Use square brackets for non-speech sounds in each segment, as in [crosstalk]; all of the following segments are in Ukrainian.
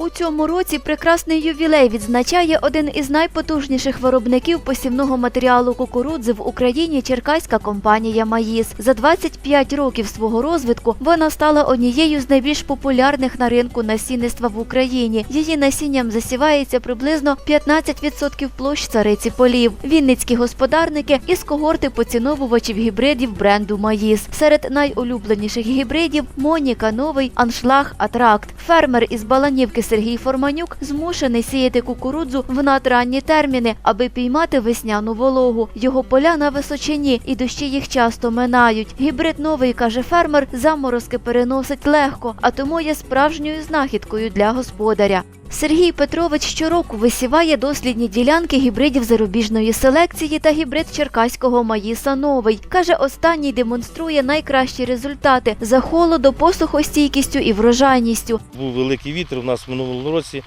У цьому році прекрасний ювілей відзначає один із найпотужніших виробників посівного матеріалу кукурудзи в Україні черкаська компанія Маїс. За 25 років свого розвитку вона стала однією з найбільш популярних на ринку насінництва в Україні. Її насінням засівається приблизно 15% площ цариці полів. Вінницькі господарники із когорти поціновувачів гібридів бренду Маїс. Серед найулюбленіших гібридів Моніка, Новий, Аншлаг, Атракт. Фермер із Баланівки Сергій Форманюк змушений сіяти кукурудзу в надранні терміни, аби піймати весняну вологу. Його поля на височині і дощі їх часто минають. Гібрид новий, каже фермер, заморозки переносить легко, а тому є справжньою знахідкою для господаря. Сергій Петрович щороку висіває дослідні ділянки гібридів зарубіжної селекції та гібрид черкаського маїса новий. Каже, останній демонструє найкращі результати за холодо, посухостійкістю і врожайністю. Був великий вітер у нас в минулому році.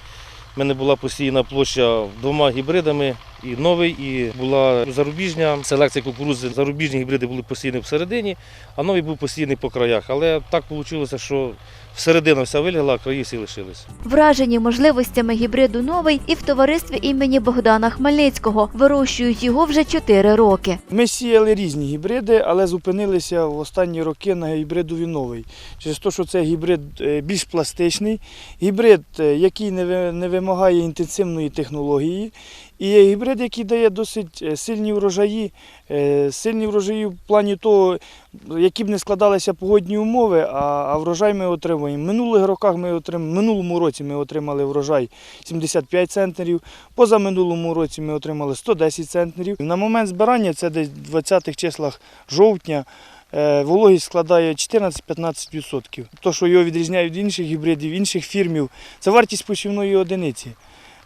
У мене була посіяна площа двома гібридами. І новий, і була зарубіжня селекція кукурудзи. Зарубіжні гібриди були посіяні всередині, а новий був посіяний по краях. Але так вийшло, що всередина вся вилягла, а краї всі лишилися. Вражені можливостями гібриду новий і в товаристві імені Богдана Хмельницького вирощують його вже 4 роки. Ми сіяли різні гібриди, але зупинилися в останні роки на гібридові новий. Через те, що це гібрид е, більш пластичний, гібрид, е, який не ви- не вимагає інтенсивної технології, і є гібрид, який дає досить е, сильні врожаї. Сильні врожаї в плані того, які б не складалися погодні умови, а, а врожай ми отримуємо. Минулих роках ми отримали, минулому році ми отримали врожай 75 центнерів, позаминулому році ми отримали 110 центнерів. На момент збирання, це десь в 20-х числах жовтня, е, вологість складає 14-15%. То, що його відрізняє від інших гібридів, інших фірмів, це вартість посівної одиниці.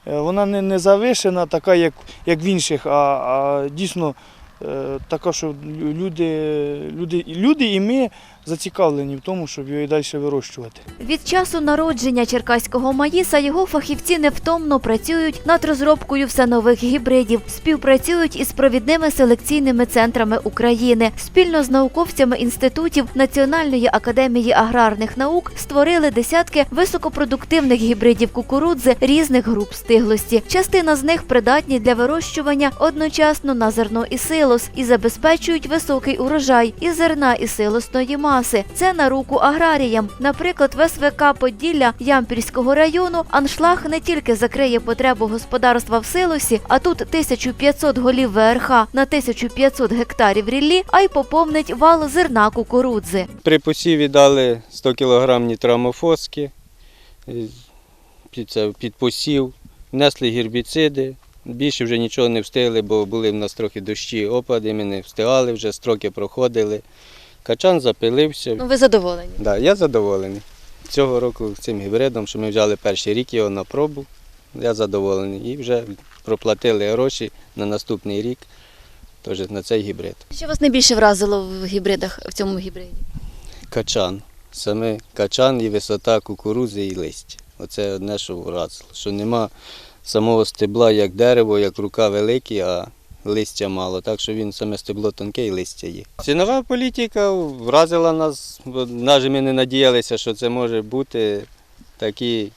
Е, Вона не, не завишена, така, як, як в інших, а, а дійсно е, лю- люди, люди, люди і ми зацікавлені в тому, щоб його і далі вирощувати. Від часу народження черкаського маїса його фахівці невтомно працюють над розробкою все нових гібридів, співпрацюють із провідними селекційними центрами України. Спільно з науковцями інститутів Національної академії аграрних наук створили десятки високопродуктивних гібридів кукурудзи різних груп стиглості. Частина з них придатні для вирощування одночасно на зерно і силос і забезпечують високий урожай і зерна і силосної маси. Це на руку аграріям. Наприклад, в СВК Поділля Ямпільського району аншлаг не тільки закриє потребу господарства в силосі, а тут 1500 голів ВРХ на 1500 гектарів ріллі, а й поповнить вал зерна кукурудзи. При посіві дали 100 кг нітрамофоски е, під посів, внесли гербіциди. Більше вже нічого не встигли, бо були в нас трохи дощі, опади, ми не встигали, вже строки проходили. Качан запилився. Ну, ви задоволені? Да, я задоволений. Цього року цим гібридом, що ми взяли перший рік його на пробу, я задоволений. І вже проплатили гроші на наступний рік теж на цей гібрид. Що вас найбільше вразило в гібридах в цьому гібриді? Качан. Саме качан і висота кукурудзи і листя. Оце одне, що вразило. Що нема самого стебла як дерево, як рука великі, а листя мало. Так що він саме стебло тонке і листя є. Цінова політика вразила нас, бо навіть ми не надіялися, що це може бути такі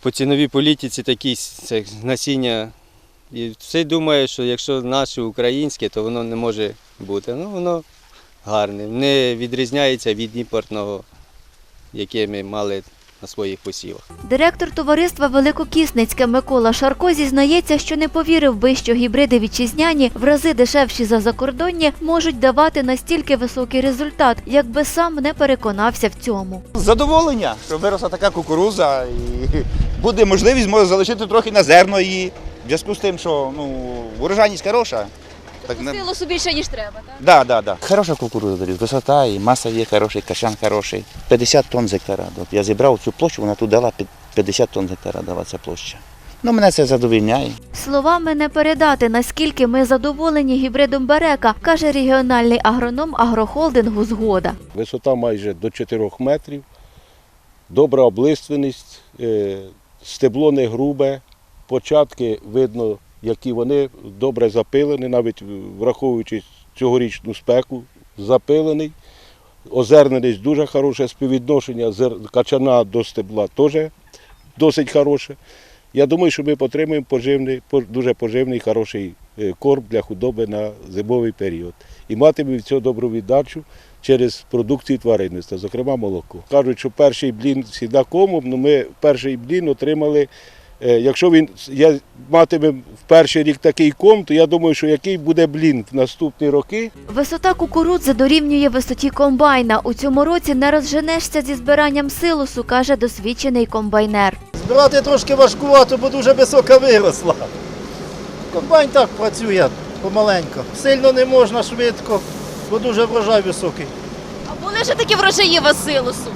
по ціновій політиці такі це насіння. І всі думають, що якщо наше українське, то воно не може бути. Ну, воно гарне, не відрізняється від імпортного, яке ми мали на своїх посівах. Директор товариства Великокісницьке Микола Шарко зізнається, що не повірив би, що гібриди вітчизняні в рази дешевші за закордонні можуть давати настільки високий результат, якби сам не переконався в цьому. Задоволення, що виросла така кукуруза і буде можливість може залишити трохи на зерно її. В зв'язку з тим, що ну, урожайність хороша. Так, не... Силосу більше, ніж треба, так? да, да, да. Хороша кукуруза, доріс, висота і маса є хороший, кашан хороший. 50 тонн з гектара. От я зібрав цю площу, вона тут дала 50 тонн з гектара дала ця площа. Ну, мене це задовільняє. Словами не передати, наскільки ми задоволені гібридом Берека, каже регіональний агроном агрохолдингу Згода. висота майже до 4 метрів, добра облиственність, е, стебло не грубе, початки видно, які вони добре запилені, навіть враховуючи цьогорічну спеку, запилений. Озерненість дуже хороше співвідношення качана до стебла теж досить хороше. Я думаю, що ми отримаємо поживний, дуже поживний, хороший е, корм для худоби на зимовий період. І матимемо від цього добру віддачу через продукцію тваринництва, зокрема молоко. Кажуть, що перший блін завжди комом, але ми перший блін отримали. Е, Якщо він я матиме в перший рік такий ком, то я думаю, що який буде блін в наступні роки, Висота кукурудзи дорівнює висоті комбайна. У цьому році не розженешся зі збиранням силосу, каже досвідчений комбайнер. Збирати трошки важкувато, бо дуже висока виросла. Комбайн так працює помаленько. Сильно не можна швидко, бо дуже врожай високий. А були ж такі врожаї Василусу?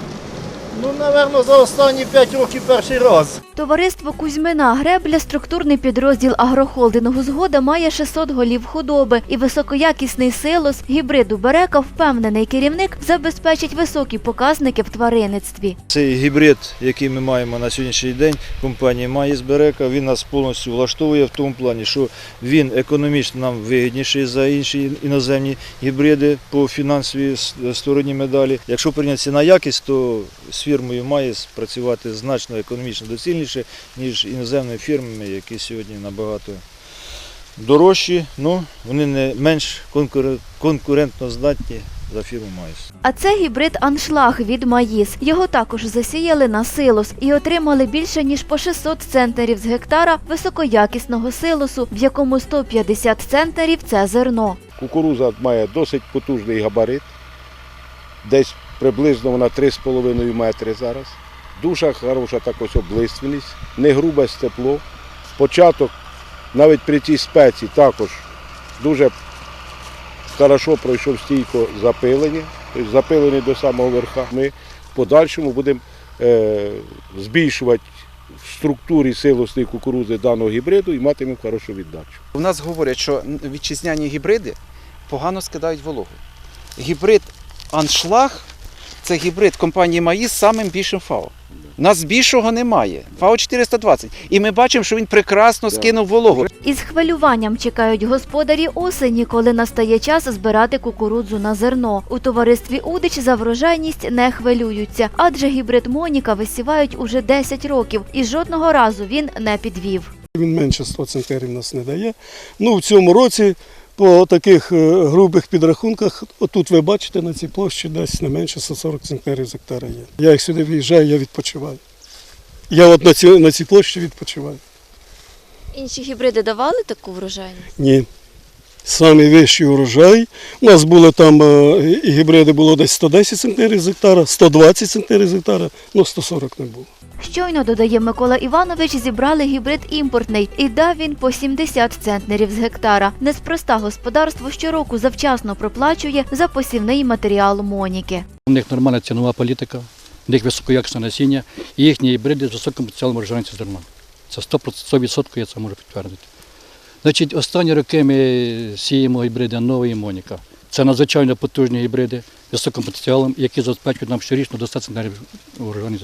Ну, напевно, за останні 5 років перший раз. Товариство Кузьмина Гребля, структурний підрозділ агрохолдингу «Згода» має 600 голів худоби і високоякісний силос гібриду Берека, впевнений керівник, забезпечить високі показники в тваринництві. Цей гібрид, який ми маємо на сьогоднішній день, компанії Маїс Берека, він нас повністю влаштовує в тому плані, що він економічно нам вигідніший за інші іноземні гібриди по фінансовій стороні медалі. Якщо прийняти ціна якість, то з фірмою Маїс працювати значно економічно доцільніше, ніж іноземними фірмами, які сьогодні набагато дорожчі, ну вони не менш конкуре- конкурентно здатні за фірму Маїс. А це гібрид аншлаг від Маїс. Його також засіяли на силос і отримали більше ніж по 600 центнерів з гектара високоякісного силосу, в якому 150 центнерів – це зерно. Кукуруза має досить потужний габарит, десь приблизно вона 3,5 метри зараз. Дуже хороша також облиственність, не грубе степло. Початок навіть при цій спеці також дуже хорошо пройшов стійко запилення, тобто запилений до самого верха. Ми в подальшому будемо е, збільшувати в структурі силосної кукурузи даного гібриду і матимемо хорошу віддачу. У нас говорять, що вітчизняні гібриди погано скидають вологу. Гібрид аншлаг це гібрид компанії Маїс з самим більшим ФАО. У нас більшого немає. ФАО 420. І ми бачимо, що він прекрасно скинув вологу. Із хвилюванням чекають господарі осені, коли настає час збирати кукурудзу на зерно. У товаристві Удич за врожайність не хвилюються, адже гібрид Моніка висівають уже 10 років, і жодного разу він не підвів. Він менше 100 центнерів нас не дає. Ну, в цьому році по таких е, грубих підрахунках, отут ви бачите на цій площі десь не менше 140 центнерів з гектара є. Я як сюди виїжджаю, я відпочиваю. Я от на цій, на цій площі відпочиваю. Інші гібриди давали таку врожайність? Ні. Самий вищий урожай. У нас були там е, і гібриди було десь 110 центнерів з гектара, 120 центнерів з гектара, ну 140 не було. Щойно, додає Микола Іванович, зібрали гібрид імпортний і дав він по 70 центнерів з гектара. Неспроста господарство щороку завчасно проплачує за посівний матеріал Моніки. У них нормальна цінова політика, у них високоякісне насіння і їхні гібриди з високим потенціалом врожайності зерна. Це 100%, 100% я це можу підтвердити. Значить, останні роки ми сіємо гібриди Нова і Моніка. Це надзвичайно потужні гібриди високим потенціалом, які забезпечують нам щорічно до 100 центнерів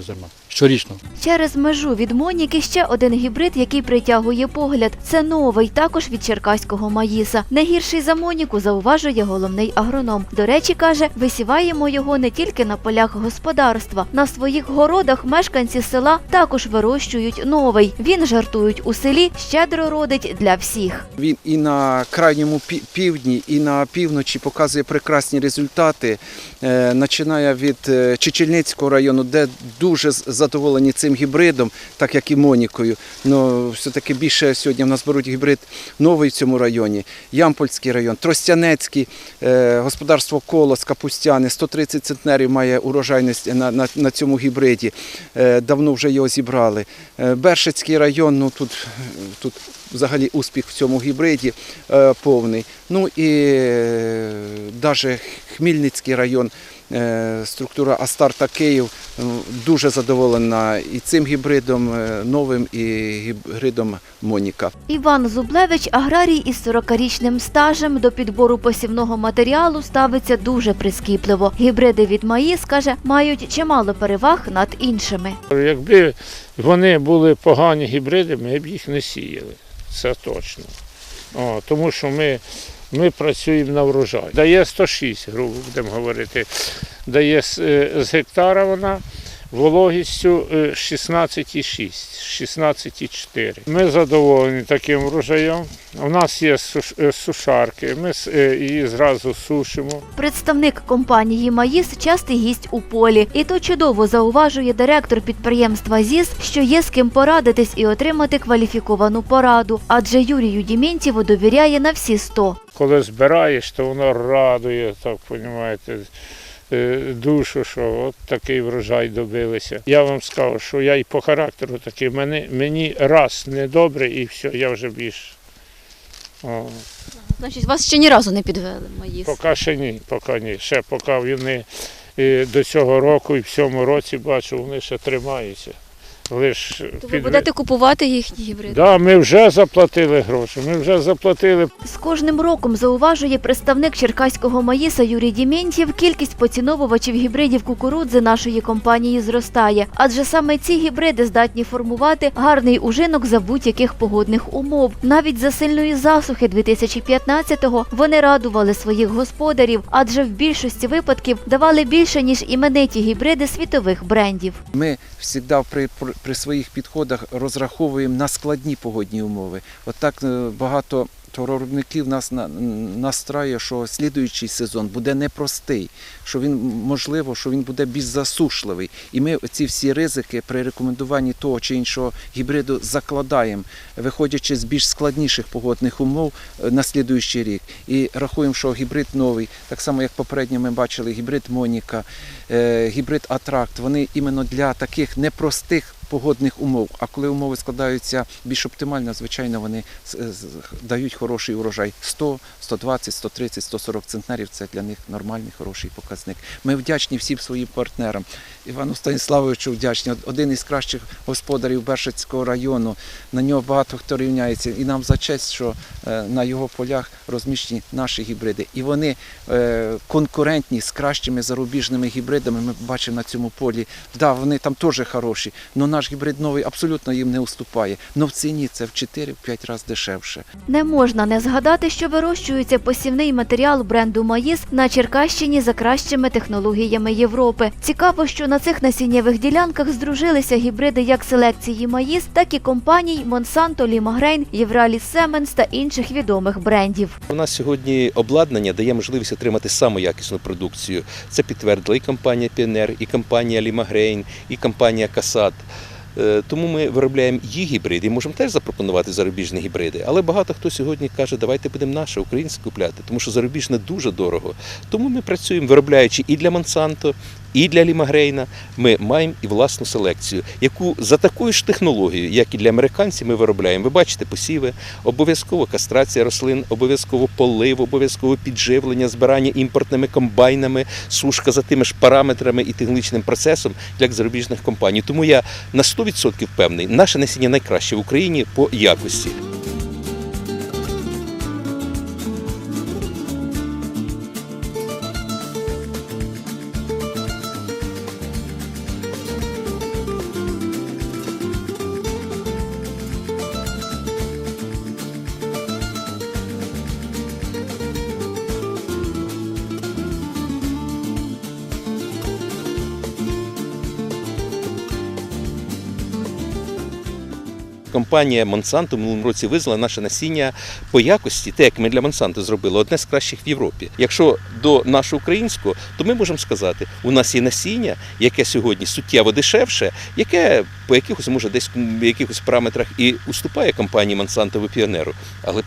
зерна. Щорічно. Через межу від Моніки ще один гібрид, який притягує погляд. Це новий, також від черкаського маїса. Не гірший за Моніку, зауважує головний агроном. До речі, каже, висіваємо його не тільки на полях господарства. На своїх городах мешканці села також вирощують новий. Він жартують у селі, щедро родить для всіх. Він і на крайньому пі- півдні, і на півночі показує прекрасні результати. Е, Починає від е, Чечільницького району, де дуже задоволені цим гібридом, так як і Монікою. Ну, все-таки більше сьогодні в нас беруть гібрид новий в цьому районі. Ямпольський район, Тростянецький, е, господарство Колос, Капустяни, 130 центнерів має урожайність на, на, на цьому гібриді. Давно вже його зібрали. Бершицький район, ну тут, тут взагалі успіх в цьому гібриді е, повний. Ну і навіть Хмільницький район, е, структура Астарта Київ е, дуже задоволена і цим гібридом е, новим, і гібридом Моніка. Іван Зублевич, аграрій із 40-річним стажем, до підбору посівного матеріалу ставиться дуже прискіпливо. Гібриди від Маїс, каже, мають чимало переваг над іншими. Якби вони були погані гібриди, ми б їх не сіяли. Це точно. О, тому що ми, ми працюємо на врожай. Дає 106, грубо будемо говорити. Дає е, з гектара вона. Вологістю е, 16,6, 16,4. Ми задоволені таким врожаєм. У нас є е, сушарки, ми е, її зразу сушимо. Представник компанії Маїс частий гість у полі, і то чудово зауважує директор підприємства ЗІС, що є з ким порадитись і отримати кваліфіковану пораду, адже Юрію Дімінтєву довіряє на всі 100. Коли збираєш, то воно радує, так розумієте, душу, що от такий врожай добилися. Я вам скажу, що я і по характеру такий, мені, мені раз недобре і все, я вже більш. О, Значить, вас ще ні разу не підвели, мої. поки ще ні, поки ні. Ще поки вони е, до цього року і в цьому році бачу, вони ще тримаються. Лиш То ви будете купувати їхні гібриди? Да, ми вже заплатили гроші, ми вже заплатили З кожним роком зауважує представник черкаського Маїса Юрій Дімєнтєв, кількість поціновувачів гібридів кукурудзи нашої компанії зростає, адже саме ці гібриди здатні формувати гарний ужинок за будь-яких погодних умов. Навіть за сильної засухи 2015-го вони радували своїх господарів, адже в більшості випадків давали більше ніж імениті гібриди світових брендів. Ми завжди при, при, своїх підходах розраховуємо на складні погодні умови. От так е, багато товаровиробників нас на- настраює, що слідуючий сезон буде непростий, що він можливо, що він буде більш засушливий. І ми ці всі ризики при рекомендуванні того чи іншого гібриду закладаємо, виходячи з більш складніших погодних умов е, на слідуючий рік. І рахуємо, що гібрид новий, так само як попередньо ми бачили, гібрид Моніка, е, гібрид Атракт, вони іменно для таких непростих погодних умов. А коли умови складаються більш оптимально, звичайно, вони дають хороший урожай 100, 120, 130, 140 центнерів. Це для них нормальний хороший показник. Ми вдячні всім своїм партнерам. Івану Станіславовичу вдячні. Один із кращих господарів Бершицького району. На нього багато хто рівняється. І нам за честь, що е, на його полях розміщені наші гібриди. І вони е, конкурентні з кращими зарубіжними гібридами. Ми бачимо на цьому полі. Да, вони там теж хороші, але наш гібрид новий абсолютно їм не уступає. Но в ціні це в 4-5 разів дешевше. Не можна не згадати, що вирощується посівний матеріал бренду Маїс на Черкащині за кращими технологіями Європи. Цікаво, що на цих насіннєвих ділянках здружилися гібриди як селекції Маїс, так і компаній Монсанто, Лімагрейн, Євраліс Семенс та інших відомих брендів. У нас сьогодні обладнання дає можливість отримати саму якісну продукцію. Це підтвердила і компанія Піонер, і компанія Лімагрейн, і компанія Касат. Е, Тому ми виробляємо її гібриди і можемо теж запропонувати зарубіжні гібриди. Але багато хто сьогодні каже, давайте будемо наше українське купляти, тому що зарубіжне дуже дорого. Тому ми працюємо, виробляючи і для Монсанто, і для Лімагрейна. Ми маємо і власну селекцію, яку за такою ж технологією, як і для американців, ми виробляємо. Ви бачите посіви, обов'язково кастрація рослин, обов'язково полив, обов'язково підживлення, збирання імпортними комбайнами, сушка за тими ж параметрами і технічним процесом, як зарубіжних компаній. Тому я на 100% впевнений, наше насіння найкраще в Україні по якості. Компанія Monsanto в минулому році визнала наше насіння по якості, те, як ми для Monsanto зробили, одне з кращих в Європі. Якщо до нашого українського, то ми можемо сказати, у нас є насіння, яке сьогодні суттєво дешевше, яке по якихось може десь в якихось параметрах і уступає компанії в піонеру. Але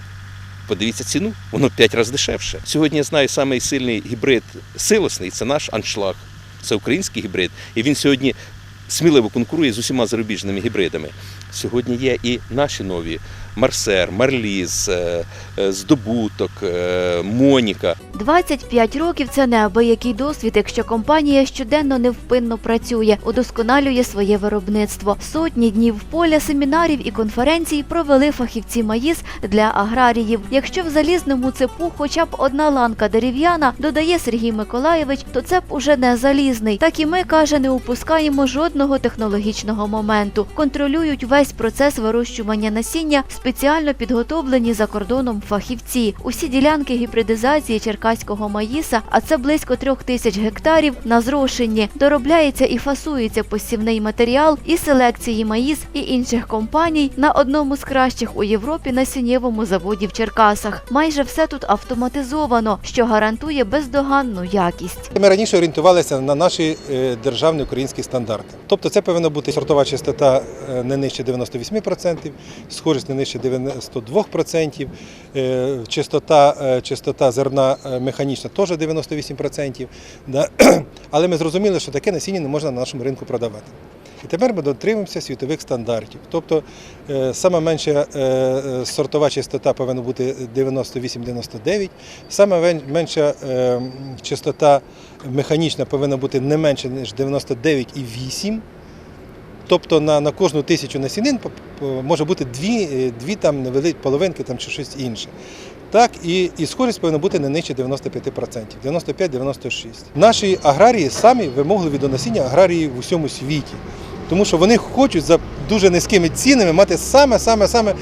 подивіться ціну, воно в 5 разів дешевше. Сьогодні я знаю самий сильний гібрид силосний це наш аншлаг. Це український гібрид, і він сьогодні сміливо конкурує з усіма зарубіжними гібридами. Сьогодні є і наші нові Марсер, Марліз, е, е, Здобуток, е, Моніка. 25 років це неабиякий досвід, якщо компанія щоденно невпинно працює, удосконалює своє виробництво. Сотні днів поля, семінарів і конференцій провели фахівці МАїС для аграріїв. Якщо в залізному цепу хоча б одна ланка дерев'яна, додає Сергій Миколаєвич, то цеп уже не залізний. Так і ми каже, не упускаємо жодного технологічного моменту. Контролюють весь процес вирощування насіння спеціально підготовлені за кордоном фахівці. Усі ділянки гібридизації черкаського маїса, а це близько трьох тисяч гектарів, на зрошенні. Доробляється і фасується посівний матеріал і селекції маїс і інших компаній на одному з кращих у Європі насіннєвому заводі в Черкасах. Майже все тут автоматизовано, що гарантує бездоганну якість. Ми раніше орієнтувалися на наші е, державні українські стандарти. Тобто це повинна бути сортова частота е, не нижче 98%, схожість не нижче 92%, е, частота, е, зерна е, механічна теж 98%. [clears throat] Але ми зрозуміли, що таке насіння не можна на нашому ринку продавати. І тепер ми дотримуємося світових стандартів. Тобто е, сама менша сортова частота повинна бути 98-99, сама вен- менша частота механічна повинна бути не менше, ніж 99,8. Тобто на, на кожну тисячу насінин може бути дві, е, дві там невеликі половинки там, чи щось інше. Так, і, і схожість повинна бути не нижче 95%, 95-96%. Наші аграрії самі вимогливі до насіння аграрії в усьому світі. Тому що вони хочуть за дуже низькими цінами мати саме-саме-саме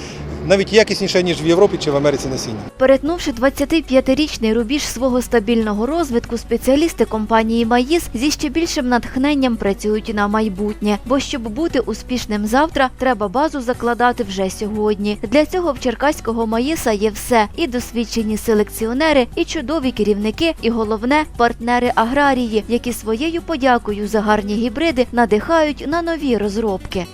навіть якісніше, ніж в Європі чи в Америці насіння. Перетнувши 25-річний рубіж свого стабільного розвитку, спеціалісти компанії Маїс зі ще більшим натхненням працюють на майбутнє. Бо щоб бути успішним завтра, треба базу закладати вже сьогодні. Для цього в черкаського Маїса є все: і досвідчені селекціонери, і чудові керівники, і головне партнери аграрії, які своєю подякою за гарні гібриди надихають на нові розробки.